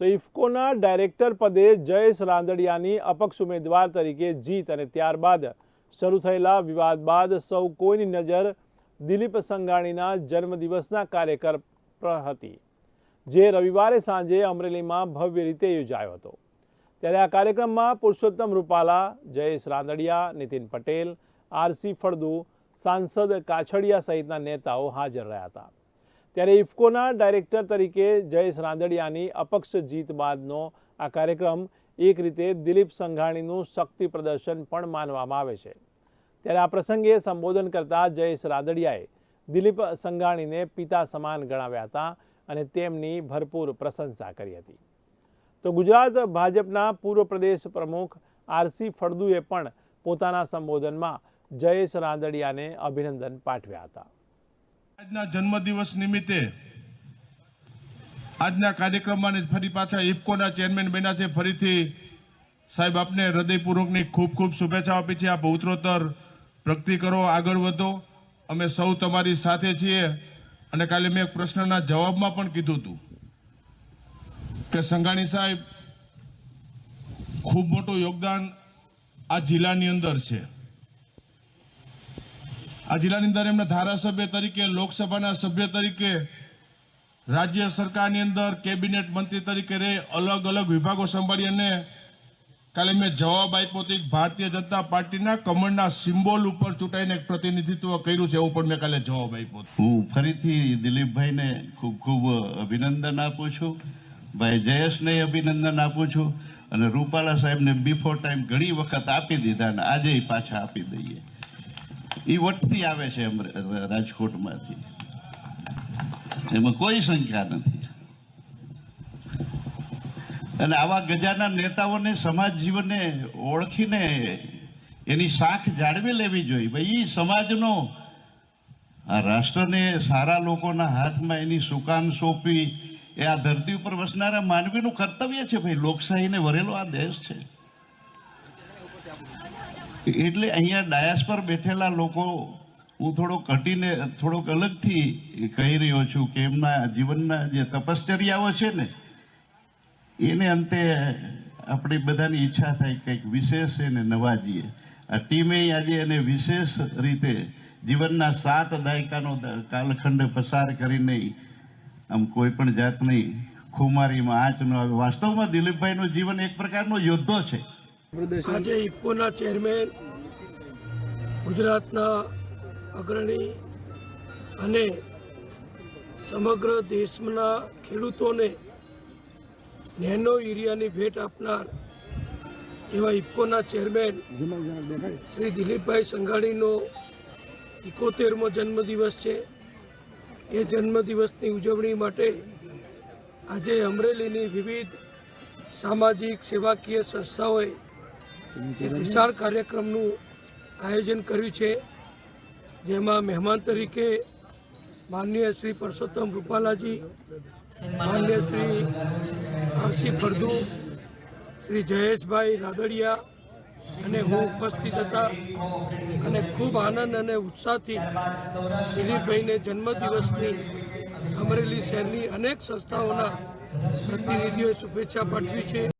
તો ઇફકોના ડાયરેક્ટર પદે જયેશ રાંદડિયાની અપક્ષ ઉમેદવાર તરીકે જીત અને ત્યારબાદ શરૂ થયેલા વિવાદ બાદ સૌ કોઈની નજર દિલીપ સંઘાણીના જન્મદિવસના કાર્યકર પર હતી, જે રવિવારે સાંજે અમરેલીમાં ભવ્ય રીતે યોજાયો હતો. ત્યારે આ કાર્યક્રમમાં પુરુષોત્તમ રૂપાલા, જયેશ રાંદડિયા, નીતિન પટેલ આરસી ફળદુ, સાંસદ કાછડિયા સહિતના નેતાઓ હાજર રહ્યા હતા. ત્યારે ઇફકોના ડાયરેક્ટર તરીકે જયેશ રાંદડિયાની અપક્ષ જીત બાદનો આ કાર્યક્રમ એક રીતે દિલીપ સંઘાણીનું શક્તિ પ્રદર્શન પણ માનવામાં આવે છે. ત્યારે આ પ્રસંગે સંબોધન કરતા જયેશ રાદડિયાએ દિલીપ સંઘાણીને પિતા સમાન ગણાવ્યા હતા અને તેમની ભરપૂર પ્રશંસા કરી હતી. તો ગુજરાત ભાજપના પૂર્વ પ્રદેશ પ્રમુખ આરસી ફળદુએ પણ પોતાના સંબોધનમાં જયેશ રાંદડિયાને અભિનંદન પાઠવ્યા હતા. આજના જન્મદિવસ નિમિત્તે આજના કાર્યક્રમમાં ફરી પાછા ઇફકોના ચેરમેન બન્યા છે. ફરીથી સાહેબ, આપને હૃદયપૂર્વકની ખૂબ ખૂબ શુભેચ્છાઓ આપી છે. આપ ઉત્તરોત્તર પ્રગતિ કરો, આગળ વધો. અમે સૌ તમારી સાથે છીએ. અને કાલે મેં એક પ્રશ્નના જવાબમાં પણ કીધું હતું કે સંઘાણી સાહેબ, ખૂબ મોટું યોગદાન આ જિલ્લાની અંદર છે. આ જિલ્લાની અંદર એમણે ધારાસભ્ય તરીકે, લોકસભાના સભ્ય તરીકે, રાજ્ય સરકારની અંદર કેબિનેટ મંત્રી તરીકે રહે, અલગ અલગ વિભાગો સંભાળી અને કાલે મેં જવાબ આપ્યો હતો ભારતીય જનતા પાર્ટીના કમળના સિમ્બોલ ઉપર ચૂંટાઈને એક પ્રતિનિધિત્વ કર્યું છે, એવું પણ મેં કાલે જવાબ આપ્યો હું ફરીથી દિલીપભાઈને ખૂબ ખૂબ અભિનંદન આપું છું. ભાઈ જયેશને અભિનંદન આપું છું. અને રૂપાલા સાહેબને બિફોર ટાઈમ ઘણી વખત આપી દીધા અને આજે પાછા આપી દઈએ. એ વટથી આવે છે રાજકોટમાંથી. એમાં કોઈ શંકા નથી. અને આવા ગજાના નેતાઓને સમાજ જીવનને ઓળખીને એની શાખ જાળવી લેવી જોઈએ. ભાઈ એ સમાજનો આ રાષ્ટ્રને સારા લોકોના હાથમાં એની સુકાન સોંપી એ આ ધરતી ઉપર વસનારા માનવીનું કર્તવ્ય છે. ભાઈ, લોકશાહીને વરેલો આ દેશ છે. એટલે અહીંયા ડાયાસ પર બેઠેલા લોકો, હું થોડો ઘટીને, થોડોક અલગથી કહી રહ્યો છું કે એમના જીવનના જે તપશ્ચર્યાઓ છે ને, એને અંતે આપણી બધાની ઈચ્છા થાય કંઈક વિશેષ એને નવાજીએ. આ ટીમે આજે એને વિશેષ રીતે જીવનના સાત દાયકાનો કાલખંડ પસાર કરીને આમ કોઈ પણ જાતની ખુમારીમાં આંચ ન આવે. વાસ્તવમાં દિલીપભાઈનું જીવન એક પ્રકારનો યોદ્ધો છે. આજે ઇફકોના ચેરમેન ગુજરાતના અગ્રણી અને સમગ્ર દેશના ખેડૂતોને નેનો યુરિયાની ભેટ આપનાર એવા ઇફકોના ચેરમેન શ્રી દિલીપભાઈ સંઘાણીનો ઇકોતેરમો જન્મદિવસ છે. એ જન્મદિવસની ઉજવણી માટે આજે અમરેલીની વિવિધ સામાજિક સેવાકીય સંસ્થાઓએ વિશાળ કાર્યક્રમનું આયોજન કર્યું છે, જેમાં મહેમાન તરીકે માનનીય શ્રી પરસોત્તમ રૂપાલાજી, માનનીય શ્રી આરસી ફળદુ, શ્રી જયેશભાઈ રાદડિયા અને હું ઉપસ્થિત હતા અને ખૂબ આનંદ અને ઉત્સાહથી દિલીપભાઈને જન્મદિવસની અમરેલી શહેરની અનેક સંસ્થાઓના પ્રતિનિધિઓએ શુભેચ્છા પાઠવી છે.